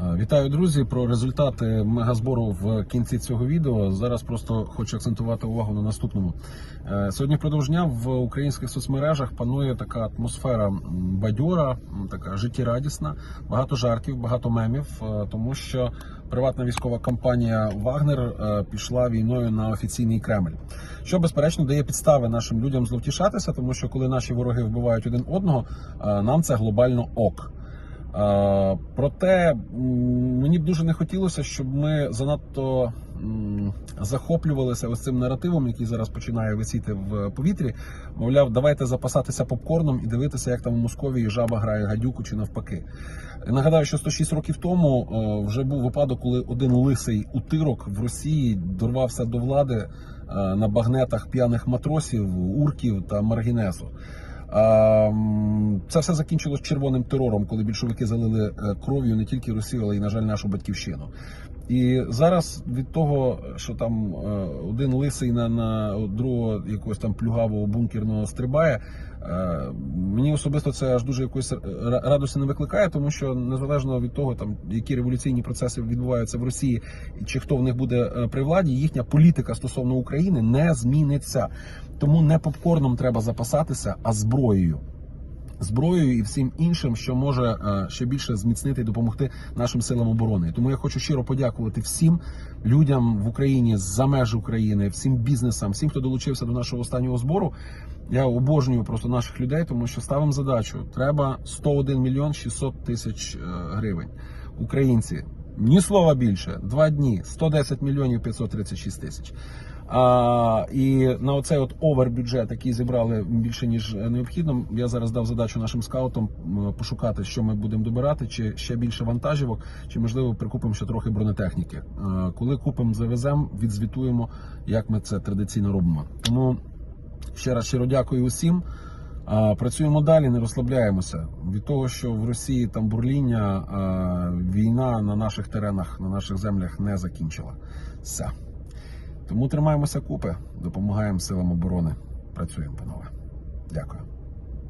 Е, Вітаю, друзі! Про результати мегазбору в кінці цього відео. Зараз просто хочу акцентувати увагу на наступному. Е, Сьогодні впродовж дня в українських соцмережах панує така атмосфера бадьора, така життєрадісна, багато жартів, багато мемів, е, тому що приватна військова компанія Вагнер пішла війною на офіційний Кремль, що безперечно дає підстави нашим людям зловтішатися, тому що коли наші вороги вбивають один одного, нам це глобально ок. Проте мені б дуже не хотілося, щоб ми занадто захоплювалися ось цим наративом, який зараз починає висіти в повітрі. Мовляв, давайте запасатися попкорном і дивитися, як там у Московії жаба грає гадюку чи навпаки. Нагадаю, що 106 років тому е, вже був випадок, коли один лисий утирок в Росії дорвався до влади е, на багнетах п'яних матросів, урків та маргінезу. А, м, Це все закінчилось червоним терором, коли більшовики залили е, кров'ю не тільки Росію, але й, на жаль, нашу батьківщину. І зараз від того, що там е, один лисий на, на другого якогось там плюгавого бункерного стрибає, е, мені особисто це аж дуже якоїсь ра- радості не викликає, тому що незалежно від того, там які революційні процеси відбуваються в Росії, чи хто в них буде е, при владі, їхня політика стосовно України не зміниться. Тому не попкорном треба запасатися, а зброєю. Зброєю і всім іншим, що може е, ще більше зміцнити і допомогти нашим силам оборони. Тому я хочу щиро подякувати всім людям в Україні за межі України, всім бізнесам, всім, хто долучився до нашого останнього збору. Я обожнюю просто наших людей, тому що ставимо задачу: треба 101 мільйон 600 тисяч е, гривень. Українці. Ні слова більше, два дні, 110 мільйонів 536 тисяч. А, і на оцей от овербюджет, який зібрали більше ніж необхідно, я зараз дав задачу нашим скаутам пошукати, що ми будемо добирати, чи ще більше вантажівок, чи можливо прикупимо ще трохи бронетехніки. Е, Коли купимо, завеземо, відзвітуємо, як ми це традиційно робимо. Тому ще раз щиро дякую усім. Працюємо далі, не розслабляємося. Від того, що в Росії там бурління, війна на наших теренах, на наших землях не закінчила. Тому тримаємося купи, допомагаємо силам оборони. Працюємо, панове. Дякую.